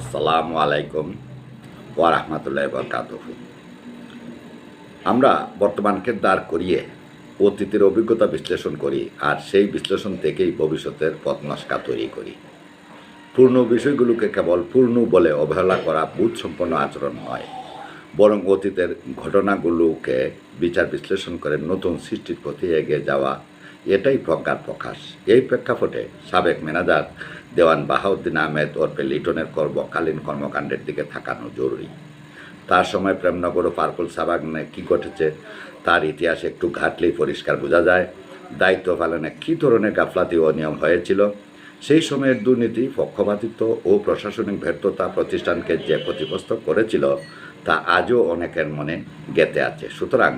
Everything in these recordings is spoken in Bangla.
আসসালামু আলাইকুম ওয়া রাহমাতুল্লাহি ওয়া বারাকাতুহু। আমরা বর্তমানকে দাঁড় করিয়ে অতীতের অভিজ্ঞতা বিশ্লেষণ করি আর সেই বিশ্লেষণ থেকেই ভবিষ্যতের পথনাশকা তৈরি করি। পূর্ণ বিষয়গুলোকে কেবল পূর্ণ বলে অবহেলা করা সম্পন্ন আচরণ নয়, বরং অতীতের ঘটনাগুলোকে বিচার বিশ্লেষণ করে নতুন সৃষ্টির পথে এগিয়ে যাওয়া, এটাই প্রজ্ঞার প্রকাশ। এই প্রেক্ষাপটে সাবেক ম্যানেজার দেওয়ান বাহাউদ্দিন আহমেদ ওরফে লিটনের কর্মকালীন কর্মকাণ্ডের দিকে থাকানো জরুরি। তার সময় প্রেমনগর ও পার্কুল সাবাগনে কী ঘটেছে তার ইতিহাস একটু ঘাটলেই পরিষ্কার বোঝা যায়। দায়িত্ব পালনে কী ধরনের গাফলাতি ও নিয়ম হয়েছিল, সেই সময়ের দুর্নীতি, পক্ষপাতিত্ব ও প্রশাসনিক ব্যর্থতা প্রতিষ্ঠানকে যে ক্ষতিগ্রস্ত করেছিল তা আজও অনেকের মনে গেঁথে আছে। সুতরাং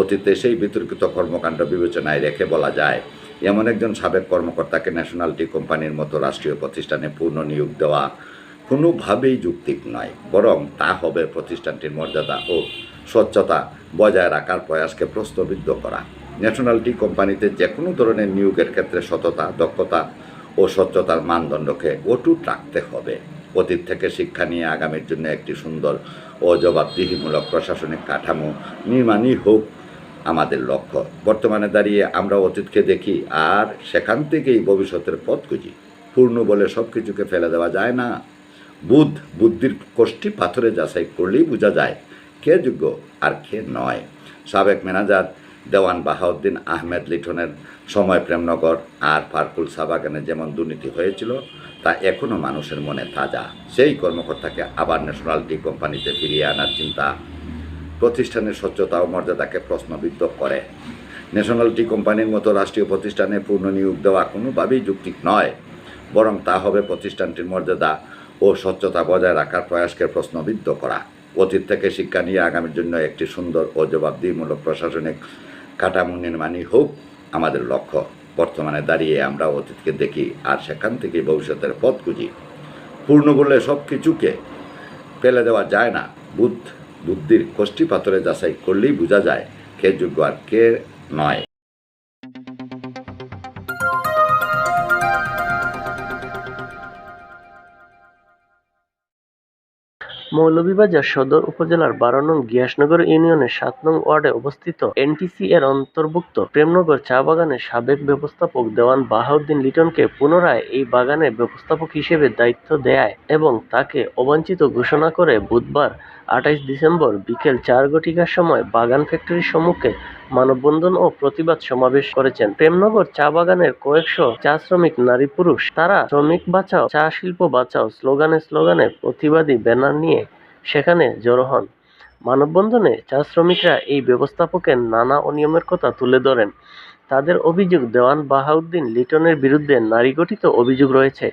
অতীতে সেই বিতর্কিত কর্মকাণ্ড বিবেচনায় রেখে বলা যায় এমন একজন সাবেক কর্মকর্তাকে ন্যাশনালটি কোম্পানির মতো রাষ্ট্রীয় প্রতিষ্ঠানে পূর্ণ নিয়োগ দেওয়া কোনোভাবেই যুক্তিক নয়, বরং তা হবে প্রতিষ্ঠানটির মর্যাদা ও স্বচ্ছতা বজায় রাখার প্রয়াসকে প্রশ্নবিদ্ধ করা। ন্যাশনাল টি কোম্পানিতে যে কোনো ধরনের নিয়োগের ক্ষেত্রে সততা, দক্ষতা ও স্বচ্ছতার মানদণ্ডকে অটুট রাখতে হবে। অতীত থেকে শিক্ষা নিয়ে আগামীর জন্য একটি সুন্দর ও জবাবদিহিমূলক প্রশাসনিক কাঠামো নির্মাণই হোক আমাদের লক্ষ্য। বর্তমানে দাঁড়িয়ে আমরা অতীতকে দেখি, আর সেখান থেকেই ভবিষ্যতের পথ খুঁজি। পূর্ণ বলে সব কিছুকে ফেলে দেওয়া যায় না। বুধ, বুদ্ধির কোষ্ঠী পাথরে যাচাই করলেই বোঝা যায়, কে যোগ্য আর কে নয়। সাবেক ম্যানেজার দেওয়ান বাহাউদ্দিন আহমেদ লিটনের সময় প্রেমনগর আর পার্কুল সাবাগানে যেমন দুর্নীতি হয়েছিল, তা এখনও মানুষের মনে তাজা। সেই কর্মকর্তাকে আবার ন্যাশনাল টি কোম্পানিতে ফিরিয়ে আনার চিন্তা প্রতিষ্ঠানের স্বচ্ছতা ও মর্যাদাকে প্রশ্নবিদ্ধ করে। ন্যাশনাল টি কোম্পানির মতো রাষ্ট্রীয় প্রতিষ্ঠানে পূর্ণ নিয়োগ দেওয়া কোনোভাবেই যৌক্তিক নয়। বরং তা হবে প্রতিষ্ঠানটির মর্যাদা ও স্বচ্ছতা বজায় রাখার প্রয়াসকে প্রশ্নবিদ্ধ করা। অতীত থেকে শিক্ষা নিয়ে আগামীর জন্য একটি সুন্দর ও জবাবদিহিমূলক প্রশাসনিক কাঠামো নির্মাণই হোক আমাদের লক্ষ্য। বর্তমানে দাঁড়িয়ে আমরা অতীতকে দেখি আর সেখান থেকে ভবিষ্যতের পথ খুঁজি। পূর্ণ বললে সব কিছুকে ফেলে দেওয়া যায় না। বুদ্ধ বুদ্ধির কষ্টি পাথরে যাচাই করলেই বোঝা যায় কে যোগ্য আর কে নয়। মৌলভীবাজার সদর উপজেলার বারো নং গিয়াসনগর ইউনিয়নের সাত নং ওয়ার্ডে অবস্থিত এনটিসি এর অন্তর্ভুক্ত প্রেমনগর চা বাগানের সাবেক ব্যবস্থাপক দেওয়ান বাহাউদ্দিন লিটনকে পুনরায় এই বাগানের ব্যবস্থাপক হিসেবে দায়িত্ব দেয় এবং তাকে অবাঞ্ছিত ঘোষণা করে বুধবার আঠাইশ ডিসেম্বর বিকেল চার ঘটিকার সময় বাগান ফ্যাক্টরির সম্মুখে মানববন্ধন ও প্রতিবাদ সমাবেশ করেছেন। প্রেমনগর চা বাগানের কয়েকশো চা শ্রমিক নারী পুরুষ। তারা শ্রমিক বাঁচাও, চা শিল্প বাঁচাও স্লোগানে স্লোগানে প্রতিবাদী ব্যানার নিয়ে সেখানে জড়ো হন। মানববন্ধনে চা শ্রমিকরা এই ব্যবস্থাপকের নানা অনিয়মের কথা তুলে ধরেন। তাদের অভিযোগ, দেওয়ান বাহাউদ্দিন লিটনের বিরুদ্ধে নারী গঠিত অভিযোগ রয়েছে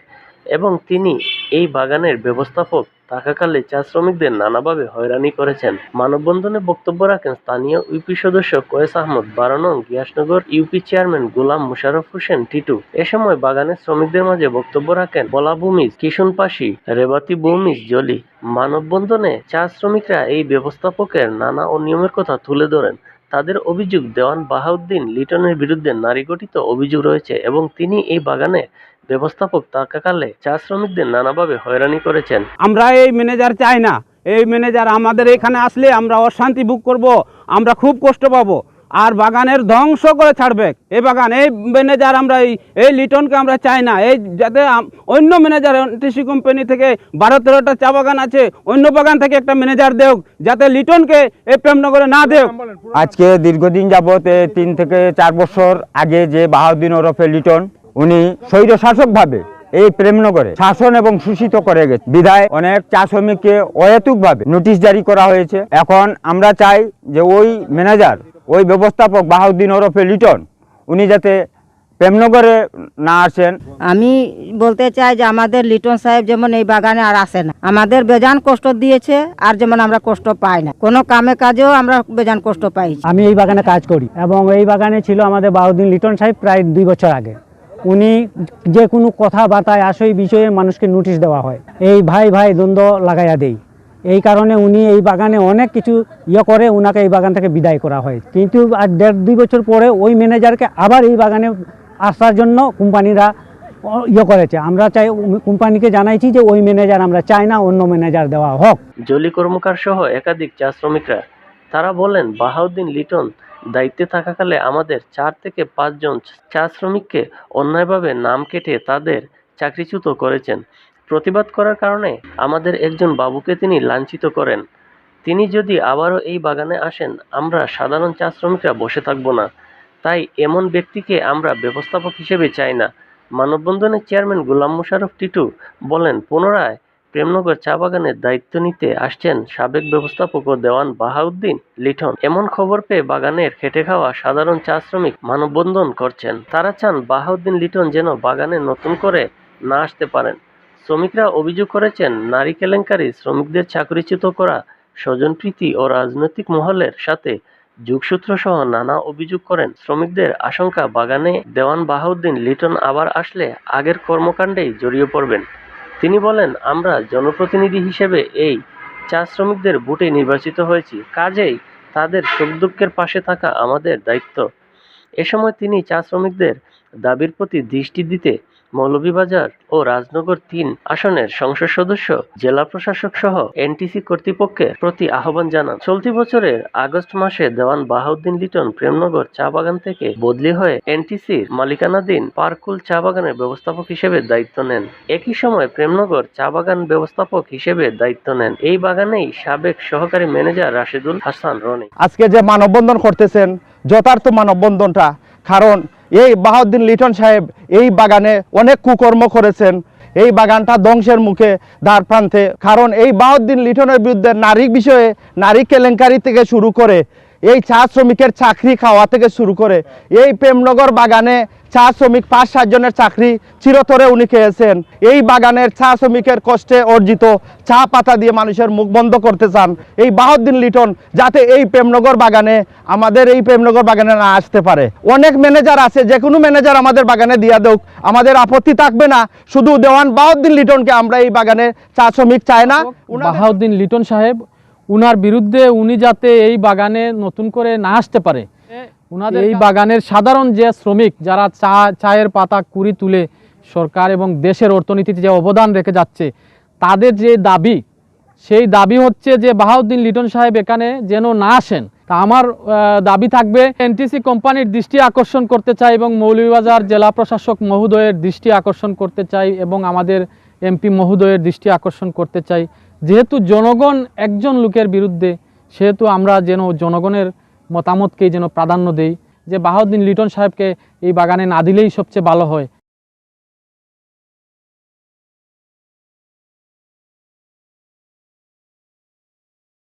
এবং তিনি এই বাগানের ব্যবস্থাপক থাকাকালে চা শ্রমিকদের নানাভাবে হয়রানি করেছেন। মানববন্ধনে বক্তব্য রাখেন স্থানীয় ইউপি সদস্য কয়েস আহমদ, বারানং গিয়াসনগর ইউপি চেয়ারম্যান গোলাম মুশারফ হোসেন টিটু। এ সময় বাগানের শ্রমিকদের মাঝে বক্তব্য রাখেন বলা ভূমিজ কিশন পাশি রেবাতি ভূমিজ জলি। মানববন্ধনে চা শ্রমিকরা এই ব্যবস্থাপকের নানা অনিয়মের কথা তুলে ধরেন। তাদের অভিযোগ, দেওয়ান বাহাউদ্দিন লিটনের বিরুদ্ধে নারী গঠিত অভিযোগ রয়েছে এবং তিনি এই বাগানে ব্যবস্থাপক থাকাকালে চা শ্রমিকদের নানাভাবে হয়রানি করেছেন। আমরা এই ম্যানেজার চাই না। এই ম্যানেজার আমাদের এখানে আসলে আমরা অশান্তি বুক করব আমরা খুব কষ্ট পাবো। আর বাগানের ধ্বংস করে ছাড়বে। এই বাগান এই ম্যানেজার আমরা এই এই লিটনকে আমরা চাই না। এই যাতে অন্য ম্যানেজার টিসি কোম্পানি থেকে বারো তেরোটা চা বাগান আছে অন্য বাগান থেকে একটা ম্যানেজার দেওক যাতে লিটনকে এই প্রেমনগরে না দেওক। আজকে দীর্ঘদিন যাবৎ এ তিন থেকে চার বছর আগে যে বাহাউদ্দিন ওরফে লিটন উনি স্বৈর শাসকভাবে এই প্রেমনগরে শাসন এবং শোষিত করে গেছে। বিধায় অনেক চা শ্রমিককে অহেতুকভাবে নোটিশ জারি করা হয়েছে। এখন আমরা চাই যে ওই ম্যানেজার ওই ব্যবস্থাপক বাহাউদ্দিন ওরফে লিটন উনি যাতে প্রেমনগরে না আসেন। আমি বলতে চাই যে আমাদের লিটন সাহেব যেমন এই বাগানে আর আসে না। আমাদের বেজান কষ্ট দিয়েছে আর যেমন আমরা কষ্ট পাই না। কোনো কামে কাজেও আমরা বেজান কষ্ট পাই আমি এই বাগানে কাজ করি এবং এই বাগানে ছিল আমাদের বাউদ্দিন লিটন সাহেব প্রায় দুই বছর আগে। উনি যে কোনো কথাবার্তায় আসে এই বিষয়ে মানুষকে নোটিশ দেওয়া হয়। এই ভাই ভাই, দ্বন্দ্ব লাগাইয়া দেই। এই কারণে উনি এই বাগানে অনেক কিছু ইয়ে করে ওনাকে এই বাগান থেকে বিদায় করা হয়। কিন্তু আর দেড়, দুই বছর পরে ওই ম্যানেজারকে আবার এই বাগানে আসার জন্য কোম্পানিরা ইয়ে করেছে। আমরা চাই কোম্পানিকে জানাইছি যে ওই ম্যানেজার আমরা চাই না, অন্য ম্যানেজার দেওয়া হোক। জলি কর্মকার সহ একাধিক চা শ্রমিকরা, তারা বলেন, বাহাউদ্দিন লিটন দায়িত্বে থাকাকালে আমাদের চার থেকে পাঁচজন চা শ্রমিককে অন্যায়ভাবে নাম কেটে তাদের চাকরিচ্যুত করেছেন। প্রতিবাদ করার কারণে আমাদের একজন বাবুকে তিনি লাঞ্ছিত করেন। তিনি যদি আবারও এই বাগানে আসেন, আমরা সাধারণ চা শ্রমিকরা বসে থাকব না। তাই এমন ব্যক্তিকে আমরা ব্যবস্থাপক হিসেবে চাই না। মানববন্ধনের চেয়ারম্যান গোলাম মোশাররফ টিটু বলেন, পুনরায় প্রেমনগর চা বাগানের দায়িত্ব নিতে আসছেন সাবেক ব্যবস্থাপক ও দেওয়ান বাহাউদ্দিন লিটন। এমন খবর পেয়ে বাগানের খেটে খাওয়া সাধারণ চা শ্রমিক মানববন্ধন করছেন। তারা চান বাহাউদ্দিন লিটন যেন বাগানে নতুন করে না আসতে পারেন। শ্রমিকরা অভিযোগ করেছেন, নারী কেলেঙ্কারি, শ্রমিকদের চাকরিচ্যুত করা স্বজনপ্রীতি ও রাজনৈতিক মহলের সাথে যুগসূত্র সহ নানা অভিযোগ করেন। শ্রমিকদের আশঙ্কা, বাগানে দেওয়ান বাহাউদ্দিন লিটন আবার আসলে আগের কর্মকাণ্ডেই জড়িয়ে পড়বেন। তিনি বলেন, আমরা জনপ্রতিনিধি হিসেবে এই চা শ্রমিকদের ভোটে নির্বাচিত হয়েছি। কাজেই তাদের সুখ দুঃখের পাশে থাকা আমাদের দায়িত্ব। এ সময় তিনি চা শ্রমিকদের দাবির প্রতি দৃষ্টি দিতে মৌলভীবাজার ও রাজনগর তিন আসনের সংসদ সদস্য, জেলা প্রশাসক সহ এনটিসি কর্তৃপক্ষের প্রতি আহ্বান জানান। চলতি বছরের আগস্ট মাসে দেওয়ান বাহাউদ্দিন লিটন প্রেমনগর চা বাগান থেকে বদলি হয়ে এনটিসির মালিকানাধীন পার্কুল চা বাগানের ব্যবস্থাপক হিসেবে দায়িত্ব নেন। একই সময় প্রেমনগর চা বাগান ব্যবস্থাপক হিসেবে দায়িত্ব নেন। এই বাগানেই সাবেক সহকারী ম্যানেজার রাশেদুল হাসান রনি। আজকে যে মানববন্ধন করতেছেন, যথার্থ মানববন্ধনটা, কারণ এই বাহাউদ্দিন লিটন সাহেব এই বাগানে অনেক কুকর্ম করেছেন। এই বাগানটা ধ্বংসের মুখে দ্বার প্রান্তে। কারণ এই বাহাউদ্দিন লিটনের বিরুদ্ধে নারী বিষয়ে, নারী কেলেঙ্কারি থেকে শুরু করে এই চা শ্রমিকের চাকরি খাওয়া থেকে শুরু করে এই প্রেমনগর বাগানে চা শ্রমিক পাঁচ সাতজনের চাকরি চিরতরে উনি খেয়েছেন। এই বাগানের চা শ্রমিকের কষ্টে অর্জিত চা পাতা দিয়ে মানুষের মুখ বন্ধ করতে চান এই বাহদ্দিন লিটন, যাতে এই প্রেমনগর বাগানে আমাদের এই প্রেমনগর বাগানে না আসতে পারে। অনেক ম্যানেজার আছে, যে কোনো ম্যানেজার আমাদের বাগানে দিয়া দেওক আমাদের আপত্তি থাকবে না। শুধু দেওয়ান বাহদ্দিন লিটনকে আমরা এই বাগানে চা শ্রমিক চাই না। বাহাউদ্দিন লিটন সাহেব উনার বিরুদ্ধে উনি যাতে এই বাগানে নতুন করে না আসতে পারে। উনাদের এই বাগানের সাধারণ যে শ্রমিক যারা চা চায়ের পাতা কুড়ি তুলে সরকার এবং দেশের অর্থনীতিতে যে অবদান রেখে যাচ্ছে তাদের যে দাবি সেই দাবি হচ্ছে যে বাহাউদ্দিন লিটন সাহেব এখানে যেন না আসেন। তা আমার দাবি থাকবে এনটিসি কোম্পানির দৃষ্টি আকর্ষণ করতে চাই এবং মৌলভীবাজার জেলা প্রশাসক মহোদয়ের দৃষ্টি আকর্ষণ করতে চাই এবং আমাদের এমপি মহোদয়ের দৃষ্টি আকর্ষণ করতে চাই। যেহেতু জনগণ একজন লোকের বিরুদ্ধে, সেহেতু আমরা যেন জনগণের মতামতকেই যেন প্রাধান্য দেই। যে বাহাউদ্দিন লিটন সাহেবকে এই বাগানে না দিলেই সবচেয়ে ভালো হয়।